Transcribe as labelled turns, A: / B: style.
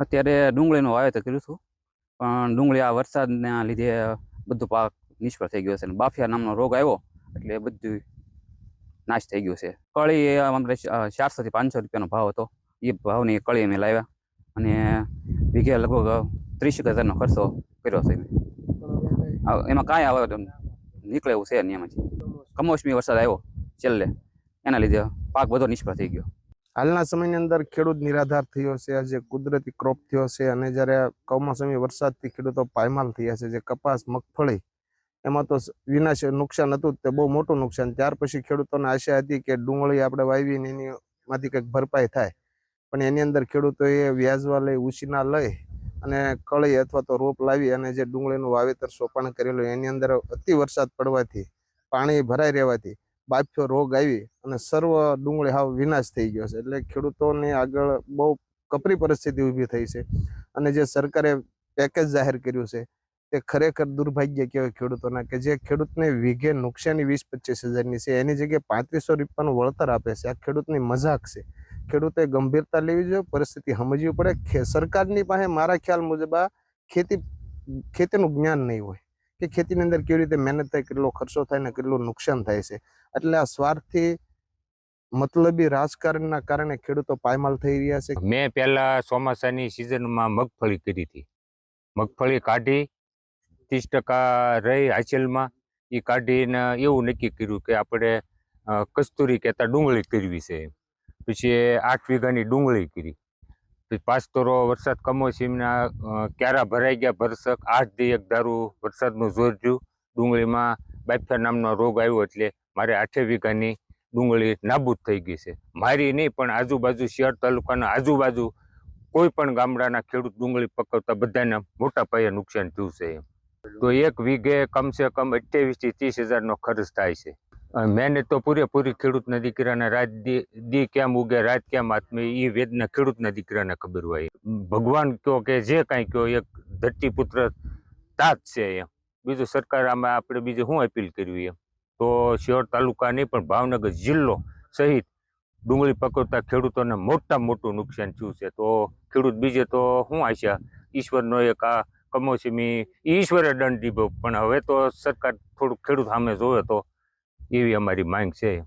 A: અત્યારે ડુંગળીનું વાવેતર કર્યું હતું. પણ ડુંગળી આ વરસાદના લીધે બધું પાક નિષ્ફળ થઈ ગયો છે અને બાફિયા નામનો રોગ આવ્યો એટલે બધું નાશ થઈ ગયું છે. કળી એ અમારે ચારસો પાંચસો રૂપિયાનો ભાવ હતો. એ ભાવની કળી અમે લાવ્યા અને વીઘે લગભગ ત્રીસ હજારનો ખર્ચો કર્યો છે. એમાં કાંઈ આવે નીકળે એવું છે નહીં એમાંથી કમોસમી વરસાદ આવ્યો છેલ્લે. એના લીધે પાક બધો નિષ્ફળ થઈ ગયો.
B: હાલના સમયની અંદર ખેડૂત નિરાધાર થયો છે જે કુદરતી ક્રોપ થયો છે અને જ્યારે કમોસમી વરસાદથી ખેડૂતો પાયમાલ થયા છે, જે કપાસ, મગફળી, એમાં તો વિનાશ નુકસાન હતું તે બહુ મોટું નુકસાન. ત્યાર પછી ખેડૂતોને આશા હતી કે ડુંગળી આપણે વાવીને એનીમાંથી એની માંથી કંઈક ભરપાઈ થાય. પણ એની અંદર ખેડૂતોએ વ્યાજવા લઈ, ઉછીના લઈ અને કળી અથવા તો રોપ લાવી અને જે ડુંગળીનું વાવેતર સોપાણ કરેલું, એની અંદર અતિ વરસાદ પડવાથી, પાણી ભરાઈ રહેવાથી બાફ્યો રોગ આવી અને સર્વ ડુંગળી હાવ વિનાશ થઈ ગયો છે. એટલે ખેડૂતોને આગળ બહુ કપરી પરિસ્થિતિ ઊભી થઈ છે. અને જે સરકારે પેકેજ જાહેર કર્યું છે, તે ખરેખર દુર્ભાગ્ય કહેવાય ખેડૂતોના કે જે ખેડૂતને વીઘે નુકસાની વીસ પચીસ હજારની છે, એની જગ્યાએ પાંત્રીસો રૂપિયાનું વળતર આપે છે. આ ખેડૂતની મજાક છે. ખેડૂતે ગંભીરતા લેવી જોઈએ, પરિસ્થિતિ સમજવી પડે. સરકારની પાસે મારા ખ્યાલ મુજબ આ ખેતી ખેતીનું જ્ઞાન નહીં હોય. કે ખેતીની અંદર કેવી રીતે મહેનત થાય, કેટલો ખર્ચો થાય ને કેટલું નુકસાન થાય છે. એટલે આ સ્વાર્થથી મતલબી રાજકારણના કારણે ખેડૂતો પાયમાલ થઈ રહ્યા છે.
C: મેં પહેલા ચોમાસાની સિઝનમાં મગફળી કરી હતી. મગફળી કાઢી, ત્રીસ ટકા રહી હાચલમાં એ કાઢીને એવું નક્કી કર્યું કે આપણે કસ્તુરી કહેતા ડુંગળી કરવી છે. પછી આઠ વીઘાની ડુંગળી કરી. પછી પાંચ તોરો વરસાદ કમોસીમના ક્યારા ભરાઈ ગયા ભરસક. આઠ દી એક દારૂ વરસાદનું જોર રહ્યું ડુંગળીમાં બાફિયા નામનો રોગ આવ્યો એટલે મારે આઠે વીઘાની ડુંગળી નાબૂદ થઈ ગઈ છે. મારી નહીં, પણ આજુબાજુ શિયાળ તાલુકાના આજુબાજુ કોઈ પણ ગામડાના ખેડૂત ડુંગળી પકવતા બધાને મોટા પાયે નુકસાન થયું છે તો એક વીઘે કમસે કમ અઠ્યાવીસથી ત્રીસ હજારનો ખર્ચ થાય છે. મહેનત તો પૂરેપૂરી ખેડૂતના દીકરાને રાત દી કેમ ઉગે, રાત કેમ આત્મે એ વેદના ખેડૂતના દીકરાને ખબર હોય. ભગવાન કયો કે જે કાંઈ કયો, એક ધરતીપુત્ર તાત છે એમ બીજું સરકાર આમાં આપણે બીજું શું અપીલ કરવી એમ? તો શિહોર તાલુકા નહીં, પણ ભાવનગર જિલ્લો સહિત ડુંગળી પકવતા ખેડૂતોને મોટા મોટું નુકસાન થયું છે. તો ખેડૂત બીજે તો શું આશા? ઈશ્વરનો એક આ કમોસમી ઈશ્વરે દંડ દીધો. પણ હવે તો સરકાર થોડુંક ખેડૂત સામે જોવે તો એવી અમારી માંગ છે.